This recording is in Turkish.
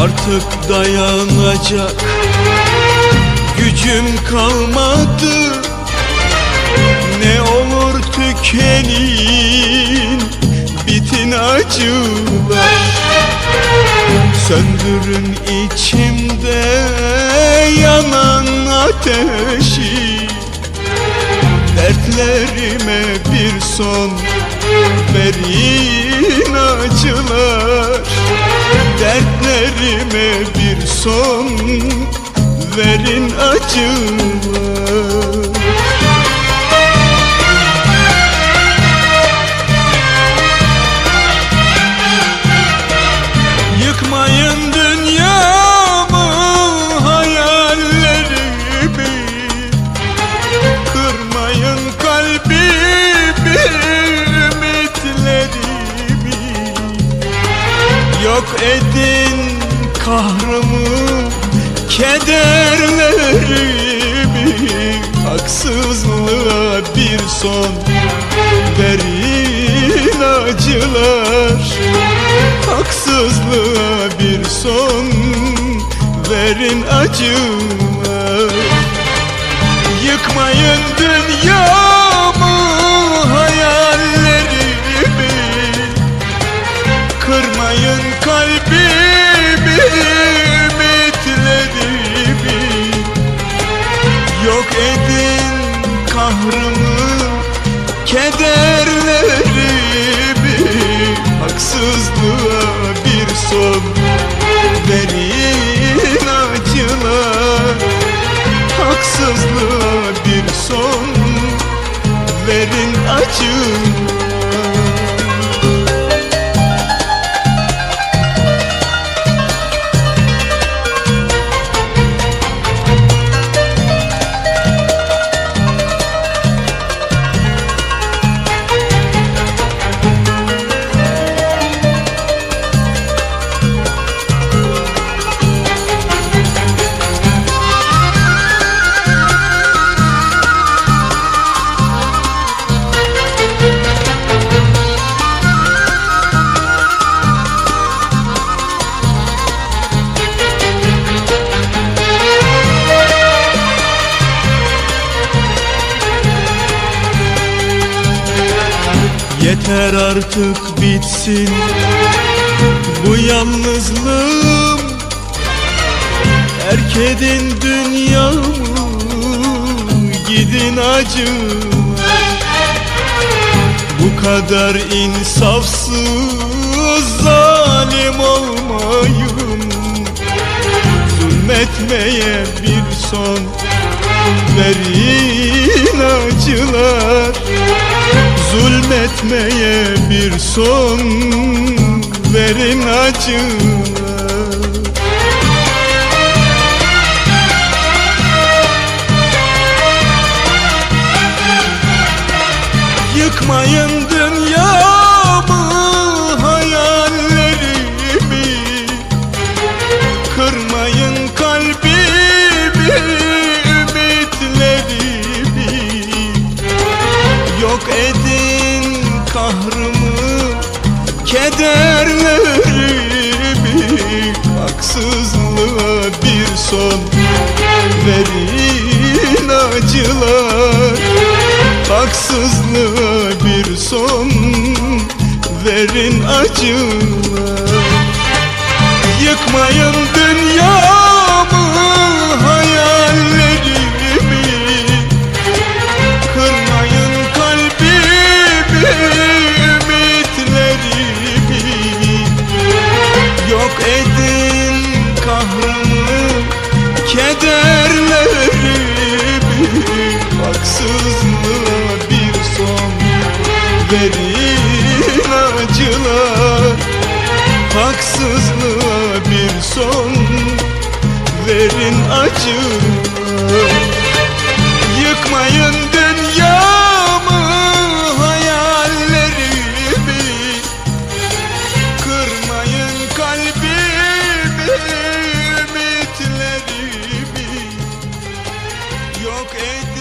Artık dayanacak gücüm kalmadı. Ne olur tükenin bitin acılar. Söndürün içimde yanan ateşi. Dertlerime bir son verin acılar Dertlerime bir son verin acılar Yok edin kahrımı kederlerimi Haksızlığa bir son verin acılar. Haksızlığa bir son verin acılar Haksızlığa bir son. Verin acılar Haksızlığa bir son. Verin acılar Yeter artık bitsin bu yalnızlığım. Terk edin dünyamı gidin acılar Bu kadar insafsız zalim olmayın. Zulmetmeye bir son verin acılar Zulmetmeye bir son verin acılar kederlerimi Haksızlığa bir son verin acılar. Haksızlığa bir son verin acılar. Yıkmayın dünyamı verin acılar Haksızlığa bir son verin acılar Yıkmayın dünyamı hayallerimi. Kırmayın kalbimi ümitlerimi. Yok edin